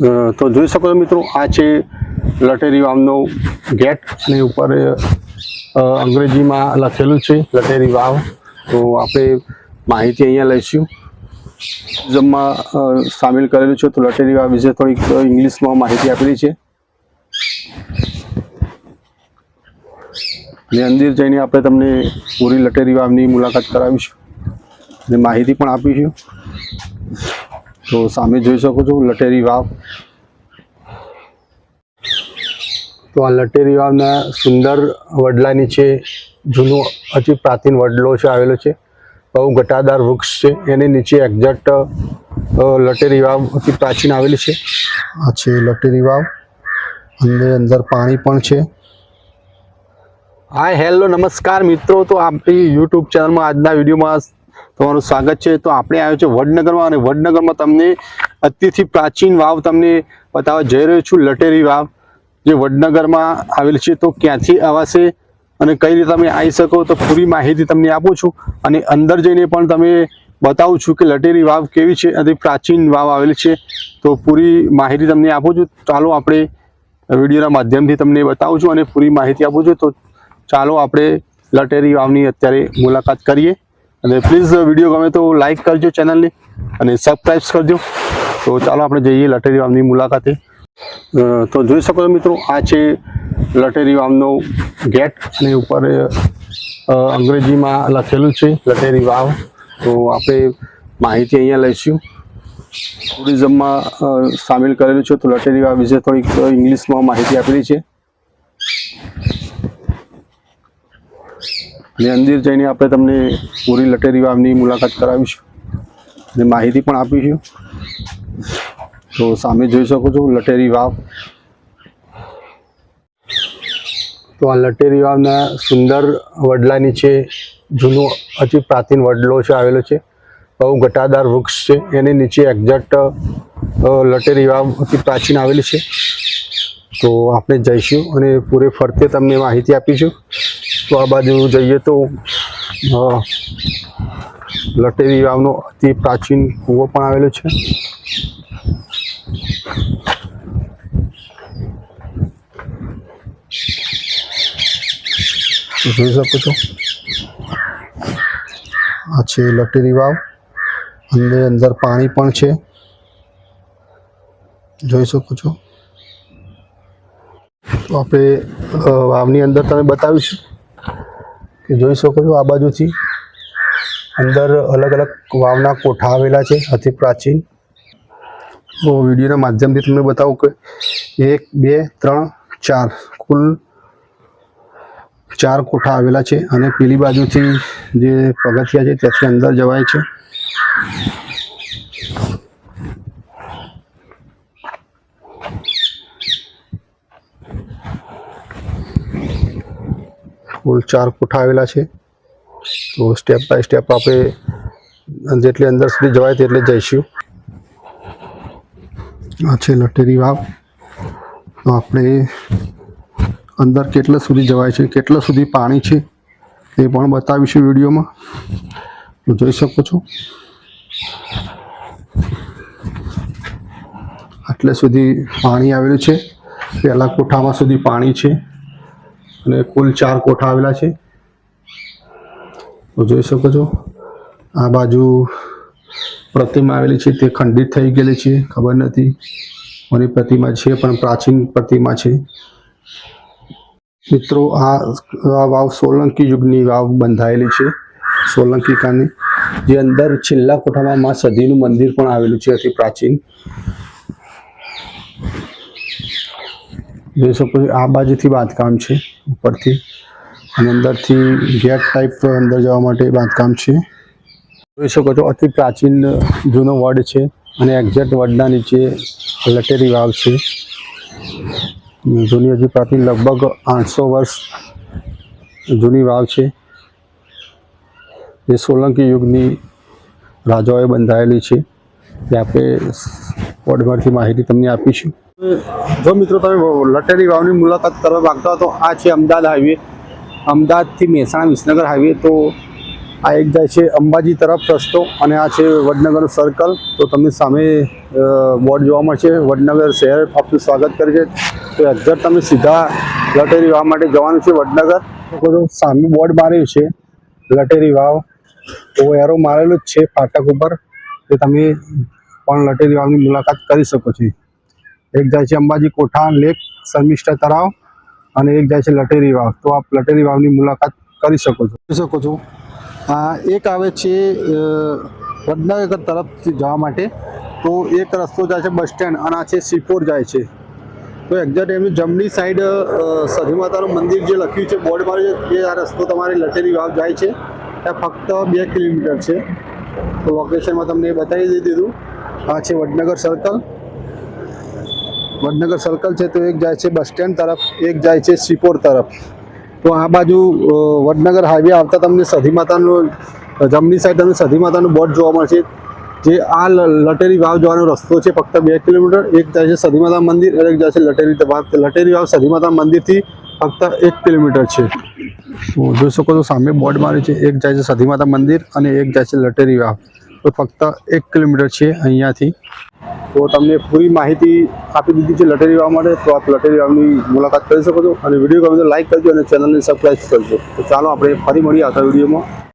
તો જોઈ શકો છો મિત્રો, આ છે લટેરી વાવનો ગેટ અને ઉપર અંગ્રેજીમાં લખેલું છે લટેરી વાવ. તો આપણે માહિતી અહીંયા લઈશું. જમમાં સામેલ કરેલું છે, તો લટેરી વાવ વિશે થોડીક ઇંગ્લિશમાં માહિતી આપેલી છે. અને અંદર જઈને આપણે તમને પૂરી લટેરી વાવની મુલાકાત કરાવીશું. અને માહિતી પણ આપીશું. તો સામે જોઈ શકો છો, લટેરી વાવ. તો આ લટેરી વાવના સુંદર વડલા નીચે જૂનો હજી પ્રાચીન વડલો છે, આવેલો છે. બહુ ઘટાદાર વૃક્ષ છે, એની નીચે એક્ઝેક્ટ લટેરી વાવ અતિ પ્રાચીન આવેલી છે. આ છે લટેરી વાવ. અંદર અંદર પાણી પણ છે. હાય હેલો નમસ્કાર મિત્રો. તો આપણી યુટ્યુબ ચેનલમાં આજના વિડીયોમાં તમારું સ્વાગત છે. તો આપણે આવ્યો છે વડનગરમાં અને વડનગરમાં તમને અત્યથી પ્રાચીન વાવ તમને બતાવવા જઈ રહ્યો છું, લટેરી વાવ, જે વડનગરમાં આવેલી છે. તો ક્યાંથી આવાશે અને કઈ રીતે તમે આવી શકો તો પૂરી માહિતી તમને આપું છું અને અંદર જઈને પણ તમે બતાવું છું કે લટેરી વાવ કેવી છે અને પ્રાચીન વાવ આવેલી છે. તો પૂરી માહિતી તમને આપું છું. ચાલો આપણે વિડીયોના માધ્યમથી તમને બતાવું છું અને પૂરી માહિતી આપું છું. તો ચાલો આપણે લટેરી વાવની અત્યારે મુલાકાત કરીએ. અને પ્લીઝ વીડિયો ગમે તો લાઈક કરજો ચેનલની અને સબસ્ક્રાઈબ કરજો. તો ચાલો આપણે જઈએ લટેરી વાવની મુલાકાતે. તો જોઈ શકો મિત્રો, આ છે લટેરી વાવનો ગેટ અને ઉપર અંગ્રેજીમાં લખેલું છે લટેરી વાવ. તો આપણે માહિતી અહીંયા લઈશું. ટુરિઝમમાં સામેલ કરેલું છે, તો લટેરી વાવ વિશે થોડીક ઇંગ્લિશમાં માહિતી આપેલી છે. અને અંદર જઈને આપણે તમને પૂરી લટેરી વાવની મુલાકાત કરાવીશું. અને માહિતી પણ આપીશું. તો સામે જોઈ શકો છો, લટેરી વાવ. તો આ લટેરી વાવના સુંદર વડલા નીચે જૂનો અતિ પ્રાચીન વડલો છે, આવેલો છે. બહુ ઘટાદાર વૃક્ષ છે. એની નીચે એક્ઝેક્ટ લટેરી વાવ અતિ પ્રાચીન આવેલી છે. તો આપણે જઈશું અને પૂરે ફરતે તમને માહિતી આપીશું. તો આ બાજુ જઈએ તો લટેરી વાવનો અતિ પ્રાચીન કૂવો પણ આવેલો છે. જોઈ શકો છો. આ છે લટેરી વાવ. અંદર અંદર પાણી પણ છે. જોઈ શકો છો. તો આપણે વાવની અંદર તમે બતાવીશું. કે જોઈ શકો છો આ બાજુથી. અંદર અલગ અલગ વાવના કોઠા આવેલા છે, અતિ પ્રાચીન. તો વિડીયોના માધ્યમથી તમને બતાવું કે એક, બે, ત્રણ, ચાર, કુલ ચાર કોઠા આવેલા છે અને પેલી બાજુથી જે પગથિયા છે, ત્યાંથી અંદર જવાય છે. કુલ ચાર કોઠા આવેલા છે. તો સ્ટેપ બાય સ્ટેપ આપણે જેટલી અંદર સુધી જવાય તેટલે જઈશું. આ છે લટેરી વાવ. તો આપણે અંદર કેટલા સુધી જવાય છે, કેટલા સુધી પાણી છે એ પણ બતાવીશું વિડીયોમાં. તો જોઈ શકો છો. આટલે સુધી પાણી આવેલું છે. પહેલાં કોઠામાં સુધી પાણી છે. અને કુલ ચાર કોઠા આવેલા છે. તો જોઈ શકો છો, આ બાજુ પ્રતિમા આવેલી છે, તે ખંડિત થઈ ગયેલી છે, ખબર નથી. કોની પ્રતિમા છે પણ પ્રાચીન પ્રતિમા છે. મિત્રો, આ વાવ સોલંકી યુગની વાવ બંધાયેલી છે. સોલંકી કાની જે અંદર છેલ્લા કોઠામાં મા સદીનું મંદિર પણ આવેલું છે, અતિ પ્રાચીન. જોઈ શકો આ બાજુથી બાંધકામ છે. ઉપરથી. અને અંદરથી ગેટ ટાઈપ અંદર જવા માટે બાંધકામ છે. જોઈ શકો છો, અતિ પ્રાચીન જૂનો વડ છે અને એક્ઝેક્ટ વડના નીચે લટેરી વાવ છે. જૂની હજી પ્રાચીન, લગભગ આઠસો વર્ષ જૂની વાવ છે. જે સોલંકી યુગની રાજાઓએ બંધાયેલી છે. તે આપણે વડમાંથી માહિતી તમને આપીશું. જો મિત્રો તમે લટેરી વાવની મુલાકાત કરવા માંગતા તો આ છે અમદાવાદ હાઈવે. અમદાવાદથી મહેસાણા વિસનગર હાઈવે. તો આ એક જાય છે અંબાજી તરફ રસ્તો અને આ છે વડનગર સર્કલ તો તમને સામે બોર્ડ જોવા મળશે. વડનગર શહેર આપનું સ્વાગત કરે છે. તો એક્ઝેક્ટ તમે સીધા લટેરી વાવ માટે જવાનું છે વડનગર સામે બોર્ડ માર્યું છે, લટેરી વાવ. તો એરો મારેલો જ છે ફાટક ઉપર. તો તમે પણ લટેરી વાવની મુલાકાત કરી શકો છો. એક જાય છે અંબાજી કોઠાણ, લેક, શર્મિષ્ઠા તળાવ અને એક જાય છે લટેરી વાવ. તો આપ લટેરી વાવની મુલાકાત કરી શકો છો. કરી શકો છો. એક આવે છે વડનગર તરફથી જવા માટે. તો એક રસ્તો જાય છે બસ સ્ટેન્ડ અને આ છે સિપોર જાય છે. તો એક્ઝેક્ટ એમની જમણી સાઈડ સધી માતાનું મંદિર જે લખ્યું છે બોર્ડ માર્યું છે એ આ રસ્તો તમારે લટેરી વાવ જાય છે. ત્યાં ફક્ત બે કિલોમીટર છે. તો લોકેશનમાં તમને બતાવી દીધું. આ છે વડનગર સર્કલ વડનગર સર્કલ છે, તો એક જાય છે બસ સ્ટેન્ડ તરફ, એક જાય છે સિપોર તરફ. તો આ બાજુ વડનગર હાઈવે આવતા તમને સધી માતાનું, જમણી સાઈડ તમને સધી માતાનું બોર્ડ જોવા મળશે. જે આ લટેરી વાવ જવાનો રસ્તો છે, ફક્ત બે કિલોમીટર, એક જાય છે સધી માતા મંદિર અને એક જાય છે લટેરી વાવ લટેરી વાવ સધી માતા મંદિરથી ફક્ત એક કિલોમીટર છે. જોઈ શકો છો, સામે બોર્ડ માર્યું છે, એક જાય છે સધી માતા મંદિર અને એક જાય છે લટેરી વાવ. તો ફક્ત એક કિલોમીટર છે અહીંયાથી. તો તમને પૂરી માહિતી આપી દીધી છે લટેરી વાવ માટે, તો આપ લટેરી વાવની મુલાકાત કરી શકો છો. અને વીડિયો ગમે તો લાઈક કરજો અને ચેનલને સબસ્ક્રાઈબ કરજો. તો ચાલો આપણે ફરી મળીએ આવતા વિડીયોમાં.